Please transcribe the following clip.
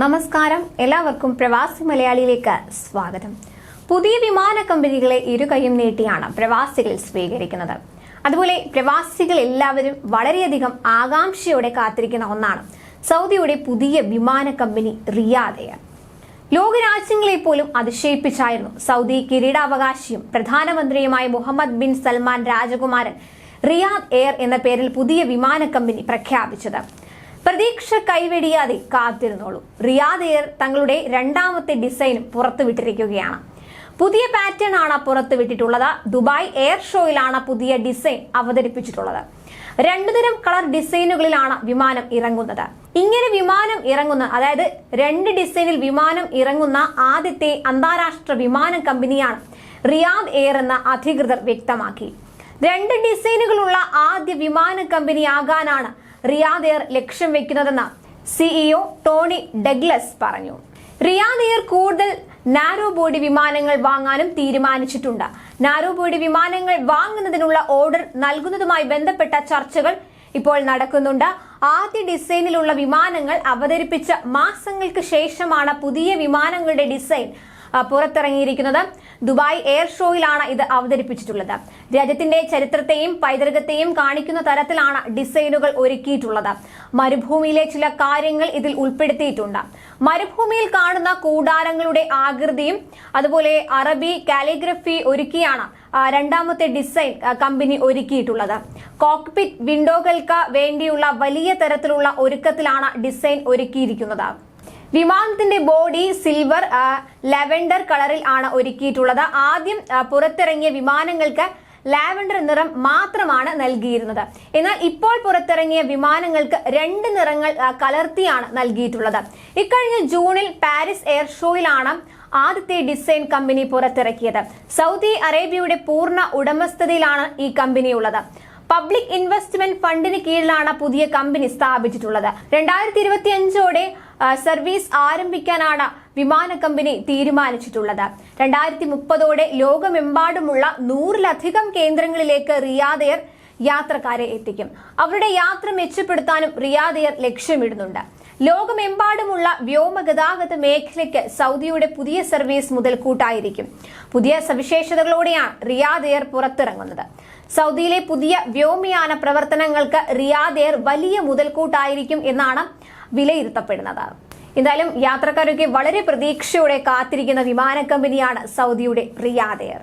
നമസ്കാരം. എല്ലാവർക്കും പ്രവാസി മലയാളിയിലേക്ക് സ്വാഗതം. പുതിയ വിമാന കമ്പനികളെ ഇരുകൈയും നീട്ടിയാണ് പ്രവാസികൾ സ്വീകരിക്കുന്നത്. അതുപോലെ പ്രവാസികൾ എല്ലാവരും വളരെയധികം ആകാംക്ഷയോടെ കാത്തിരിക്കുന്ന ഒന്നാണ് സൗദിയുടെ പുതിയ വിമാന കമ്പനി റിയാദ്. എയർ ലോകരാജ്യങ്ങളെ പോലും അതിശയിപ്പിച്ചായിരുന്നു സൗദി കിരീടാവകാശിയും പ്രധാനമന്ത്രിയുമായ മുഹമ്മദ് ബിൻ സൽമാൻ രാജകുമാരൻ റിയാദ് എയർ എന്ന പേരിൽ പുതിയ വിമാന കമ്പനി പ്രഖ്യാപിച്ചത്. പ്രതീക്ഷ കൈവെടിയാതെ കാത്തിരുന്നോളൂ. എയർ തങ്ങളുടെ രണ്ടാമത്തെ ഡിസൈൻ പുറത്തുവിട്ടിരിക്കുകയാണ്. പുതിയ പാറ്റേൺ ആണ് പുറത്തുവിട്ടിട്ടുള്ളത്. ദുബായ് എയർ ഷോയിലാണ് പുതിയ ഡിസൈൻ അവതരിപ്പിച്ചിട്ടുള്ളത്. രണ്ടുതരം കളർ ഡിസൈനുകളിലാണ് വിമാനം ഇറങ്ങുന്നത്. ഇങ്ങനെ വിമാനം ഇറങ്ങുന്ന അതായത് രണ്ട് ഡിസൈനിൽ വിമാനം ഇറങ്ങുന്ന ആദ്യത്തെ അന്താരാഷ്ട്ര വിമാന കമ്പനിയാണ് റിയാദ് എയർ എന്ന അധികൃതർ വ്യക്തമാക്കി. രണ്ട് ഡിസൈനുകളുള്ള ആദ്യ വിമാന കമ്പനിയാകാനാണ് റിയാദ് എയർ ലക്ഷ്യം വെക്കുന്നതെന്ന് സിഇഒ ടോണി ഡെഗ്ലസ് പറഞ്ഞു. റിയാദ് എയർ കൂടുതൽ നാരോ ബോഡി വിമാനങ്ങൾ വാങ്ങാനും തീരുമാനിച്ചിട്ടുണ്ട്. നാരോ ബോഡി വിമാനങ്ങൾ വാങ്ങുന്നതിനുള്ള ഓർഡർ നൽകുന്നതുമായി ബന്ധപ്പെട്ട ചർച്ചകൾ ഇപ്പോൾ നടക്കുന്നുണ്ട്. ആദ്യ ഡിസൈനിലുള്ള വിമാനങ്ങൾ അവതരിപ്പിച്ച മാസങ്ങൾക്ക് ശേഷമാണ് പുതിയ വിമാനങ്ങളുടെ ഡിസൈൻ പുറത്തിറങ്ങിയിരിക്കുന്നത്. ദുബായ് എയർ ഷോയിലാണ് ഇത് അവതരിപ്പിച്ചിട്ടുള്ളത്. രാജ്യത്തിന്റെ ചരിത്രത്തെയും പൈതൃകത്തെയും കാണിക്കുന്ന തരത്തിലാണ് ഡിസൈനുകൾ ഒരുക്കിയിട്ടുള്ളത്. മരുഭൂമിയിലെ ചില കാര്യങ്ങൾ ഇതിൽ ഉൾപ്പെടുത്തിയിട്ടുണ്ട്. മരുഭൂമിയിൽ കാണുന്ന കൂടാരങ്ങളുടെ ആകൃതിയും അതുപോലെ അറബി കാലിഗ്രഫി ഒരുക്കിയാണ് രണ്ടാമത്തെ ഡിസൈൻ കമ്പനി ഒരുക്കിയിട്ടുള്ളത്. കോക്പിറ്റ് വിൻഡോകൾക്ക് വേണ്ടിയുള്ള വലിയ തരത്തിലുള്ള ഒരുക്കത്തിലാണ് ഡിസൈൻ ഒരുക്കിയിരിക്കുന്നത്. വിമാനത്തിന്റെ ബോഡി സിൽവർ ലാവെൻഡർ കളറിൽ ആണ് ഒരുക്കിയിട്ടുള്ളത്. ആദ്യം പുറത്തിറങ്ങിയ വിമാനങ്ങൾക്ക് ലാവെൻഡർ നിറം മാത്രമാണ് നൽകിയിരുന്നത്. എന്നാൽ ഇപ്പോൾ പുറത്തിറങ്ങിയ വിമാനങ്ങൾക്ക് രണ്ട് നിറങ്ങൾ കലർത്തിയാണ് നൽകിയിട്ടുള്ളത്. ഇക്കഴിഞ്ഞ ജൂണിൽ പാരീസ് എയർ ഷോയിലാണ് ആദ്യത്തെ ഡിസൈൻ കമ്പനി പുറത്തിറക്കിയത്. സൗദി അറേബ്യയുടെ പൂർണ ഉടമസ്ഥതയിലാണ് ഈ കമ്പനി ഉള്ളത്. പബ്ലിക് ഇൻവെസ്റ്റ്മെന്റ് ഫണ്ടിന് കീഴിലാണ് പുതിയ കമ്പനി സ്ഥാപിച്ചിട്ടുള്ളത്. രണ്ടായിരത്തി ഇരുപത്തി അഞ്ചോടെ സർവീസ് ആരംഭിക്കാനാണ് വിമാന കമ്പനി തീരുമാനിച്ചിട്ടുള്ളത്. രണ്ടായിരത്തി മുപ്പതോടെ ലോകമെമ്പാടുമുള്ള നൂറിലധികം കേന്ദ്രങ്ങളിലേക്ക് റിയാദയർ യാത്രക്കാരെ എത്തിക്കും. അവരുടെ യാത്ര മെച്ചപ്പെടുത്താനും റിയാദിയർ ലക്ഷ്യമിടുന്നുണ്ട്. ലോകമെമ്പാടുമുള്ള വ്യോമഗതാഗത മേഖലയ്ക്ക് സൗദിയുടെ പുതിയ സർവീസ് മുതൽക്കൂട്ടായിരിക്കും പുതിയ സവിശേഷതകളോടെയാണ് റിയാദ് എയർ പുറത്തിറങ്ങുന്നത്. സൗദിയിലെ പുതിയ വ്യോമയാന പ്രവർത്തനങ്ങൾക്ക് റിയാദ് എയർ വലിയ മുതൽക്കൂട്ടായിരിക്കും എന്നാണ് വിലയിരുത്തപ്പെടുന്നത്. എന്തായാലും യാത്രക്കാരൊക്കെ വളരെ പ്രതീക്ഷയോടെ കാത്തിരിക്കുന്ന വിമാന കമ്പനിയാണ് സൗദിയുടെ റിയാദ് എയർ